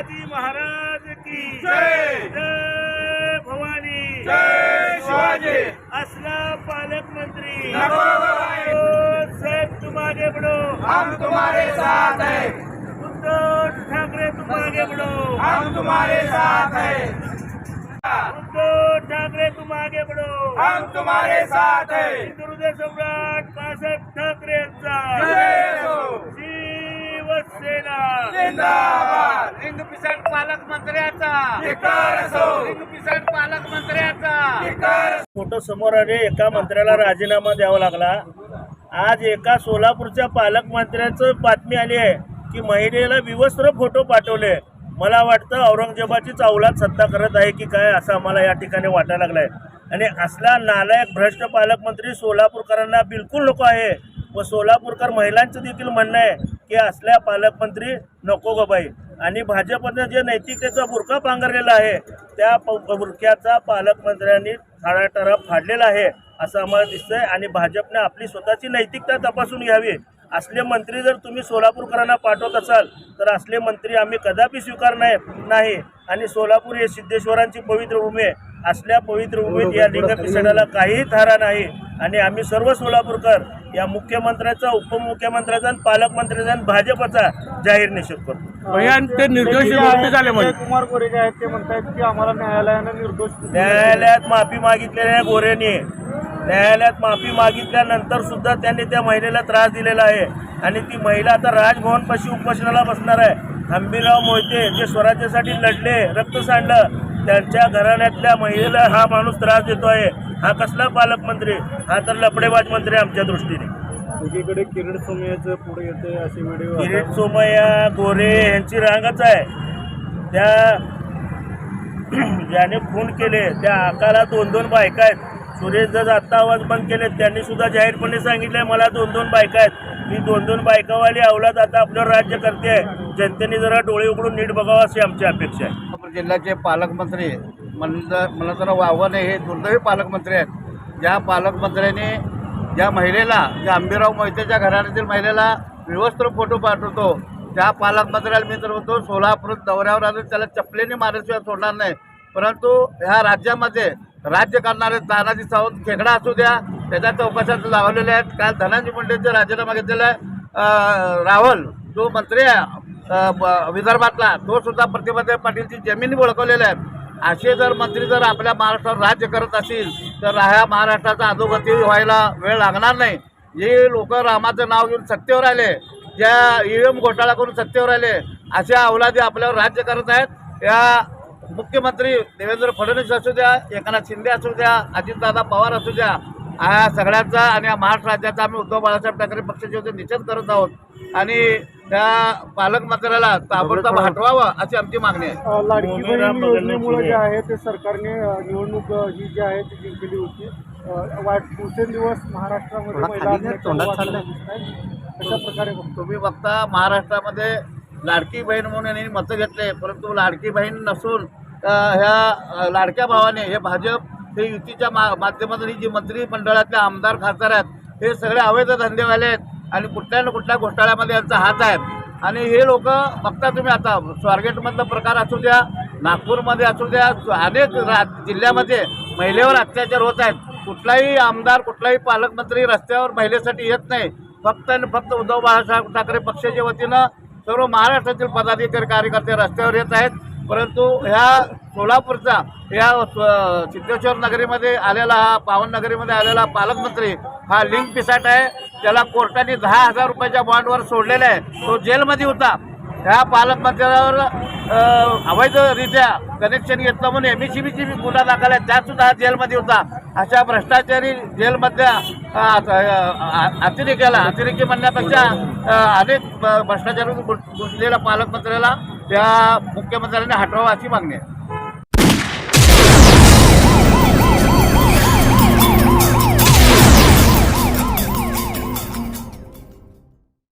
शिवाजी महाराज की जय. जय भवानी! जय शिवाजी! असला पालकमंत्री! गवाई. ओ, साहेब तुम आगे बढ़ो हम तुम्हारे साथ हैं। उद्धव ठाकरे तुम आगे बढ़ो हम तुम्हारे साथ हैं। उद्धव ठाकरे तुम आगे बढ़ो हम तुम्हारे साथ हैं। हिंदू हृदय सम्राट बाळासाहेब ठाकरे यांचा! जय हो. शिवसेना जिंदाबाद। पिसट पालकमंत्र्याचा पिसट फोटो समोर आले एका मंत्र्याला राजीनामा द्यावा लागला. आज एका सोलापूरच्या पालकमंत्र्याचं बातमी आली आहे की महिलेला विवस्त्र फोटो पाठवले. मला वाटतं औरंगजेबाचीच अवलाद सत्ता करत आहे की काय असं आम्हाला या ठिकाणी वाटायला लागलंय. आणि असला नालायक भ्रष्ट पालकमंत्री सोलापूरकरांना बिलकुल नको आहे. व सोलापूरकर महिलांचं देखील म्हणणं आहे की असल्या पालकमंत्री नको ग बाई. आणि भाजपनं जे नैतिकतेचा बुरखा पांघरलेला आहे त्या प- पालकमंत्र्यांनी थाळाटारा फाडलेला आहे असं आम्हाला दिसतंय. आणि भाजपने आपली स्वतःची नैतिकता तपासून घ्यावी. असले मंत्री जर तुम्ही सोलापूरकरांना पाठवत असाल तर असले मंत्री आम्ही कदापि स्वीकार नाही नाही. आणि सोलापूर हे सिद्धेश्वरांची पवित्र भूमी आहे. असल्या पवित्र भूमीत या लिंग पिसडाला काहीही थारा नाही. आणि आम्ही सर्व सोलापूरकर या मुख्यमंत्र्याचा उपमुख्यमंत्र्याचा आणि पालकमंत्र्याचा आणि भाजपचा जाहीर निषेध करतो. ते निर्दोषी म्हणजे. कुमार गोरे जे आहेत ते म्हणतायत की आम्हाला न्यायालयानं निर्दोष न्यायालयात माफी मागितलेल्या गोरेने न्यायालयात माफी मागितल्यानंतर सुद्धा त्यांनी त्या महिलेला त्रास दिलेला आहे. आणि ती महिला आता राजभवन पाशी उपोषणाला बसणार आहे. हंबीराव मोहिते जे स्वराज्यासाठी लढले रक्त सांडलं त्यांच्या घराण्यातल्या महिलेला हा माणूस त्रास देतो आहे. हा कसला पालकमंत्री? हा तर लपडेबाज मंत्री आमच्या दृष्टीने. एकीकडे किरीट सोमय्याचं पुढे येते असे व्हिडिओ किरीट सोमय्या गोरे यांची रांगच आहे. त्या ज्याने खून केले त्या आकाला दोन दोन बायका आहेत. सुरेश जर आत्ता आवाज बंद केले त्यांनी सुद्धा जाहीरपणे सांगितलंय मला दोन दोन बायका आहेत. मी दोन दोन बायकावाली अवलाद आता आपल्यावर राज्य करते आहे जनतेने जरा डोळे उघडून नीट बघावं अशी आमची अपेक्षा आहे. सोलापूर जिल्ह्याचे पालकमंत्री म्हणलं मला तर आव्हान आहे हे दुर्दैवी पालकमंत्री आहेत. ज्या पालकमंत्र्यांनी ज्या महिलेला ज्या आंबीराव मोहितेच्या घराण्यातील महिलेला विवस्त्र फोटो पाठवतो त्या पालकमंत्र्याला मी तर म्हणतो सोलापूर दौऱ्यावर आलो त्याला चपलेने मारल्याशिवाय सोडणार नाही. परंतु ह्या राज्यामध्ये राज्य करणारे तानाजी सावंत खेकडा असू द्या त्याच्या चौकशात लावलेले आहेत. काल धनंजय मुंडेंचे राजीनामा घेतलेला आहे. राहुल जो मंत्री आहे विदर्भातला तो सुद्धा प्रतिभाताई पाटीलची जमीन ओळखवलेल्या आहेत. असे जर मंत्री जर आपल्या महाराष्ट्रावर राज्य करत असतील तर ह्या महाराष्ट्राचा अधोगती व्हायला वेळ लागणार नाही. हे लोक रामाचं नाव घेऊन सत्तेवर आले. ज्या ई ईव्हीएम घोटाळा करून सत्तेवर आले. अशा अवलादी आपल्यावर राज्य करत आहेत. या मुख्यमंत्री देवेंद्र फडणवीस असू द्या एकनाथ शिंदे असू द्या अजितदादा पवार असू द्या या सगळ्यांचा आणि या महाराष्ट्र राज्याचा आम्ही उद्धव बाळासाहेब ठाकरे पक्षाचे होते निषेध करत आहोत. आणि त्या पालकमंत्र्याला ताबडतोब हटवावं अशी आमची मागणी आहे. लाडकी बहीण योजनेमुळे जे. आहे ते सरकारने निवडणूक ही जी आहे ती जिंकली होती. वाट दिवसेंदिवस महाराष्ट्रामध्ये. कशा प्रकारे बघतो? तुम्ही बघता महाराष्ट्रामध्ये लाडकी बहीण म्हणून यांनी मतं घेतले परंतु लाडकी बहीण नसून ह्या लाडक्या भावाने हे भाजप हे युतीच्या मा माध्यमातून ही जी मंत्रिमंडळातले आमदार खासदार आहेत हे सगळे अवैध धंदेवाले आहेत आणि कुठल्या ना कुठल्या घोटाळ्यामध्ये यांचा हात आहे आणि हे लोक बघता तुम्ही आता स्वारगेटमधला प्रकार असू द्या नागपूरमध्ये असू द्या अनेक रा जिल्ह्यामध्ये महिलेवर अत्याचार होत आहेत. कुठलाही आमदार कुठलाही पालकमंत्री रस्त्यावर महिलेसाठी येत नाही. फक्त आणि फक्त उद्धव बाळासाहेब ठाकरे पक्षाच्या वतीनं सर्व महाराष्ट्रातील पदाधिकारी कार्यकर्ते रस्त्यावर येत आहेत. परंतु ह्या सोलापूरचा या स्व- सिद्धेश्वर नगरीमध्ये आलेला हा पावन नगरीमध्ये आलेला पालकमंत्री हा लिंक पिसाट आहे. त्याला कोर्टाने दहा हजार रुपयाच्या बॉन्डवर सोडलेला आहे. तो जेलमध्ये होता. ह्या पालकमंत्र्यावर अवैधरित्या कनेक्शन घेतलं म्हणून एम सी बीची गुन्हा दाखल आहे. त्यातसुद्धा हा जेलमध्ये होता. अशा भ्रष्टाचारी जेलमधल्या अतिरेक्याला अतिरेकी म्हणण्यापेक्षा अनेक भ्रष्टाचार भ्रष्टाचारी घुसलेल्या पालकमंत्र्याला त्या मुख्यमंत्र्यांनी हटवावं अशी मागणी आहे.